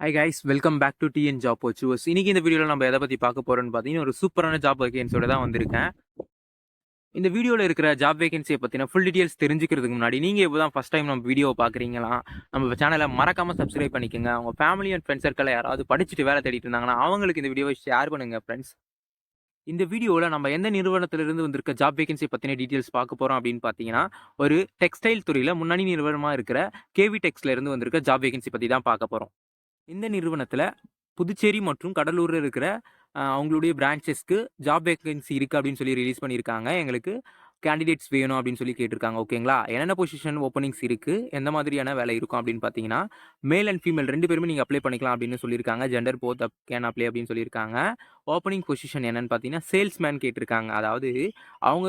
Hi guys welcome back to TN job வச்சுவஸ் இன்னைக்கு இந்த வீடியோவில் நம்ம எதை பற்றி பார்க்க போகிறோம்னு பார்த்தீங்கன்னா ஒரு சூப்பரான ஜாப் வேகன்சியோட தான் வந்திருக்கேன். இந்த வீடியோவில் இருக்கிற ஜாப் வேகன்சியை பற்றின ஃபுல் டீட்டெயில்ஸ் தெரிஞ்சுக்கிறதுக்கு முன்னாடி நீங்கள் இப்போ தான் ஃபஸ்ட் டைம் நம்ம வீடியோ பார்க்குறீங்களா நம்ம சேனலை மறக்காமல் சப்ஸ்கிரைப் பண்ணிக்கோங்க. அவங்க ஃபேமிலி அண்ட் ஃப்ரெண்ட்ஸ் சர்க்கிளில் யாராவது படிச்சுட்டு வேலை தேடிட்டு இருந்தாங்கன்னா அவங்களுக்கு இந்த வீடியோவை ஷேர் பண்ணுங்கள் ஃப்ரெண்ட்ஸ் இந்த வீடியோவில் நம்ம எந்த நிறுவனத்திலிருந்து வந்திருக்க ஜாப் வேகன்சி பற்றின டீட்டெயில்ஸ் பார்க்க போகிறோம் அப்படின்னு பார்த்தீங்கன்னா ஒரு டெக்ஸ்டைல் துறையில் முன்னணி நிறுவனமாக இருக்கிற கேவி டெக்ஸ்ல இருந்து வந்திருக்க ஜாப் வேகன்சி பற்றி தான் பார்க்க போகிறோம் இந்த நிறுவனத்தில் புதுச்சேரி மற்றும் கடலூரில் இருக்கிற அவங்களுடைய பிரான்ச்சஸ்க்கு ஜாப் வேகன்சி இருக்குது அப்படின்னு சொல்லி ரிலீஸ் பண்ணியிருக்காங்க எங்களுக்கு கேண்டிடேட்ஸ் வேணும் அப்படின்னு சொல்லி கேட்டிருக்காங்க. ஓகேங்களா என்னென்ன பொசிஷன் ஓப்பனிங்ஸ் இருக்குது எந்த மாதிரியான வேலை இருக்கும் அப்படின்னு பார்த்தீங்கன்னா மேல் அண்ட் ஃபீமேல் ரெண்டு பேருமே நீங்கள் அப்ளை பண்ணிக்கலாம் அப்படின்னு சொல்லியிருக்காங்க. Gender both of can apply அப்படின்னு சொல்லியிருக்காங்க. ஓப்பனிங் பொசிஷன் என்னென்னு பார்த்தீங்கன்னா சேல்ஸ்மேன் கேட்டிருக்காங்க. அதாவது அவங்க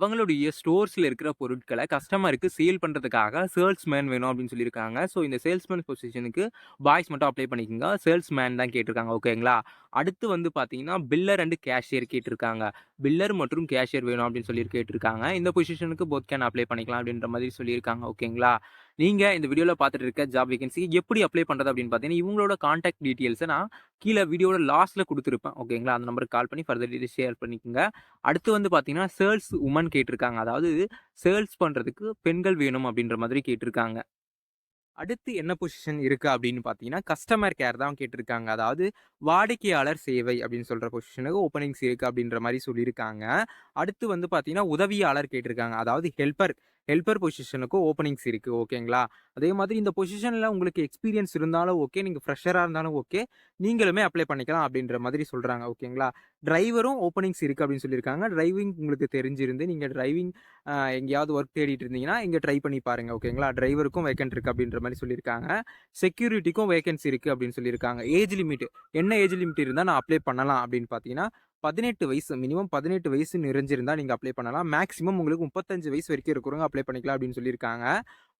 இவங்களுடைய ஸ்டோர்ஸில் இருக்கிற பொருட்களை கஸ்டமருக்கு சேல் பண்ணுறதுக்காக சேல்ஸ்மேன் வேணும் அப்படின்னு சொல்லியிருக்காங்க. ஸோ இந்த சேல்ஸ்மேன் பொசிஷனுக்கு பாய்ஸ் மட்டும் அப்ளை பண்ணிக்கோங்க. சேல்ஸ்மேன் தான் கேட்டிருக்காங்க. ஓகேங்களா? அடுத்து வந்து பார்த்தீங்கன்னா பில்லர் அண்டு கேஷியர் கேட்டிருக்காங்க. பில்லர் மற்றும் கேஷியர் வேணும் அப்படின்னு சொல்லி கேட்டிருக்காங்க. இந்த பொசிஷனுக்கு போத் கேன் அப்ளை பண்ணிக்கலாம் அப்படின்ற மாதிரி சொல்லியிருக்காங்க. ஓகேங்களா? நீங்கள் இந்த வீடியோவில் பார்த்துட்டு இருக்க ஜாப் வேகன்சி எப்படி அப்ளை பண்ணுறது அப்படின்னு பார்த்தீங்கன்னா இவங்களோட காண்டாக்ட் டீட்டெயில்ஸை நான் கீழே வீடியோட லாஸ்ட்டில் கொடுத்துருப்பேன். ஓகேங்களா அந்த நம்பருக்கு கால் பண்ணி ஃபர்தர் டீட்டெயில் ஷேர் பண்ணிக்கோங்க. அடுத்து வந்து பார்த்தீங்கன்னா சேல்ஸ் உமன் கேட்டிருக்காங்க. அதாவது சேல்ஸ் பண்ணுறதுக்கு பெண்கள் வேணும் அப்படின்ற மாதிரி கேட்டிருக்காங்க. அடுத்து என்ன பொசிஷன் இருக்குது அப்படின்னு பார்த்தீங்கன்னா கஸ்டமர் கேர் தான் கேட்டிருக்காங்க. அதாவது வாடிக்கையாளர் சேவை அப்படின்னு சொல்கிற பொசிஷனுக்கு ஓப்பனிங்ஸ் இருக்குது அப்படின்ற மாதிரி சொல்லியிருக்காங்க. அடுத்து வந்து பார்த்தீங்கன்னா உதவியாளர் கேட்டிருக்காங்க. அதாவது ஹெல்ப்பர் ஹெல்பர் பொசிஷனுக்கும் ஓப்பனிங்ஸ் இருக்குது ஓகேங்களா அதே மாதிரி இந்த பொசிஷனில் உங்களுக்கு எக்ஸ்பீரியன்ஸ் இருந்தாலும் ஓகே நீங்கள் ஃப்ரெஷராக இருந்தாலும் ஓகே நீங்களுமே அப்ளை பண்ணிக்கலாம் அப்படின்ற மாதிரி சொல்கிறாங்க ஓகேங்களா டிரைவரும் ஓப்பனிங்ஸ் இருக்குது அப்படின்னு சொல்லியிருக்காங்க. டிரைவிங் உங்களுக்கு தெரிஞ்சிருந்து நீங்கள் டிரைவிங் எங்கேயாவது ஒர்க் தேடிட்டு இருந்தீங்கன்னா இங்கே ட்ரை பண்ணி பாருங்கள் ஓகேங்களா டிரைவருக்கும் வேக்கன்ட் இருக்குது அப்படின்ற மாதிரி சொல்லியிருக்காங்க. செக்யூரிட்டிக்கும் வேகன்சி இருக்குது அப்படின்னு சொல்லியிருக்காங்க. ஏஜ் லிமிட் என்ன ஏஜ் லிமிட் இருந்தால் நான் அப்ளை பண்ணலாம் அப்படின்னு பார்த்தீங்கன்னா பதினெட்டு வயசு மினிமம் பதினெட்டு வயசு நிறைஞ்சிருந்தா நீங்கள் அப்ளை பண்ணலாம். மேக்ஸிமம் உங்களுக்கு முப்பத்தஞ்சு வயசு வரைக்கும் இருக்கிறவங்க அப்ளை பண்ணிக்கலாம் அப்படின்னு சொல்லியிருக்காங்க.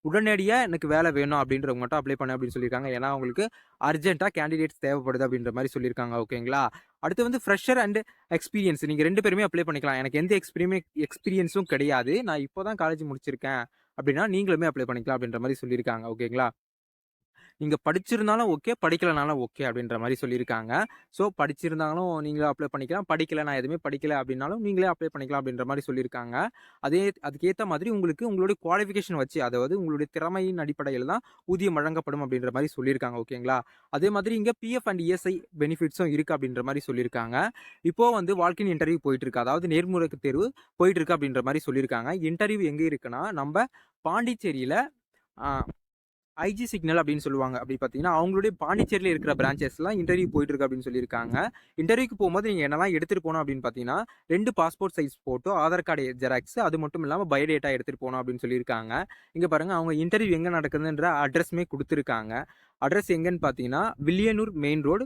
உடனடியாக எனக்கு வேலை வேணும் அப்படின்றவங்க மட்டும் அப்ளை பண்ண அப்படின்னு சொல்லியிருக்காங்க. ஏன்னா அவங்களுக்கு அர்ஜென்ட்டாக கேண்டிடேட்ஸ் தேவைப்படுது அப்படின்ற மாதிரி சொல்லியிருக்காங்க. ஓகேங்களா அடுத்து வந்து ஃப்ரெஷர் அண்ட் எக்ஸ்பீரியன்ஸ் நீங்கள் ரெண்டு பேருமே அப்ளை பண்ணிக்கலாம். எனக்கு எந்த எக்ஸ்பீரியமே எக்ஸ்பீரியன்ஸும் கிடையாது. நான் இப்போ தான் காலேஜ் முடிச்சிருக்கேன். அப்படின்னா நீங்களுமே அப்ளை பண்ணிக்கலாம் அப்படின்ற மாதிரி சொல்லியிருக்காங்க. ஓகேங்களா நீங்கள் படிச்சிருந்தாலும் ஓகே படிக்கலைனாலும் ஓகே அப்படின்ற மாதிரி சொல்லியிருக்காங்க. ஸோ படிச்சிருந்தாலும் நீங்களே அப்ளை பண்ணிக்கலாம். படிக்கலை நான் எதுவுமே படிக்கலை அப்படின்னாலும் நீங்களே அப்ளை பண்ணிக்கலாம் அப்படின்ற மாதிரி சொல்லியிருக்காங்க. அதே அதுக்கேற்ற மாதிரி உங்களுக்கு உங்களுடைய குவாலிஃபிகேஷன் வச்சு அதாவது உங்களுடைய திறமையின் அடிப்படையில் தான் ஊதியம் வழங்கப்படும் அப்படின்ற மாதிரி சொல்லியிருக்காங்க ஓகேங்களா? அதே மாதிரி இங்கே பிஎஃப் அண்ட் இஎஸ்ஐ பெனிஃபிட்ஸும் இருக்குது அப்படின்ற மாதிரி சொல்லியிருக்காங்க. இப்போது வந்து வாழ்க்கையின் இன்டர்வியூ போயிட்டு இருக்கு அதாவது நேர்முறைக்கு தேர்வு போயிட்டு இருக்கு அப்படின்ற மாதிரி சொல்லியிருக்காங்க. இன்டர்வியூ எங்கே இருக்குன்னா நம்ம பாண்டிச்சேரியில் ஐஜி சிக்னல் அப்படின்னு சொல்லுவாங்க. அப்படி பார்த்தீங்கன்னா அவங்களுடைய பாண்டிச்சேரியில் இருக்கிற பிரான்ச்சஸ்லாம் இன்டர்வியூ போயிட்டு இருக்கு அப்படின்னு சொல்லியிருக்காங்க. இன்டர்வியூக்கு போகும்போது நீங்கள் என்னெல்லாம் எடுத்துகிட்டு போகணும் அப்படின்னு பார்த்தீங்கன்னா ரெண்டு passport size photo Aadhaar card xerox அது மட்டும் இல்லாமல் பயோடேட்டா எடுத்துகிட்டு போகணும் அப்படின்னு சொல்லியிருக்காங்க. இங்கே பாருங்கள் அவங்க இன்டர்வியூ எங்கே நடக்குதுன்ற அட்ரஸ்மே கொடுத்துருக்காங்க. அட்ரஸ் எங்கன்னு பார்த்தீங்கன்னா Villianur main road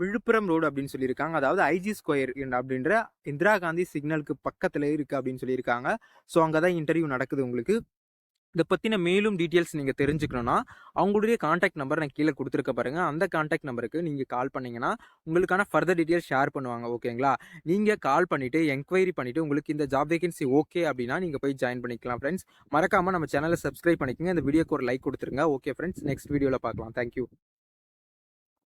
Villupuram road அப்படின்னு சொல்லியிருக்காங்க. அதாவது ஐஜி ஸ்கொயர் அப்படின்ற இந்திரா காந்தி சிக்னலுக்கு பக்கத்தில் இருக்குது அப்படின்னு சொல்லியிருக்காங்க. ஸோ அங்கே தான் இன்டர்வியூ நடக்குது உங்களுக்கு. இதை பற்றின மேலும் டீட்டெயில்ஸ் நீங்கள் தெரிஞ்சுக்கணுன்னா அவங்களுடைய காண்டாக்ட் நம்பர் நான் கீழே கொடுத்துருக்க பாருங்கள் அந்த காண்டாக்ட் நம்பருக்கு நீங்கள் கால் பண்ணிங்கன்னா உங்களுக்கான ஃபர்தர் டீட்டெயில்ஸ் ஷேர் பண்ணுவாங்க ஓகேங்களா நீங்கள் கால் பண்ணிவிட்டு என்கொயரி பண்ணிவிட்டு உங்களுக்கு இந்த ஜாப் வேகன்சி ஓகே அப்படின்னா நீங்கள் போய் ஜாயின் பண்ணிக்கலாம் ஃப்ரெண்ட்ஸ் மறக்காமல் நம்ம சேனலை சப்ஸ்கிரைப் பண்ணிக்கோங்க. இந்த வீடியோக்கு ஒரு லைக் கொடுத்துருங்க ஓகே ஃப்ரெண்ட்ஸ் நெக்ஸ்ட் வீடியோவில் பார்க்கலாம். தேங்க்யூ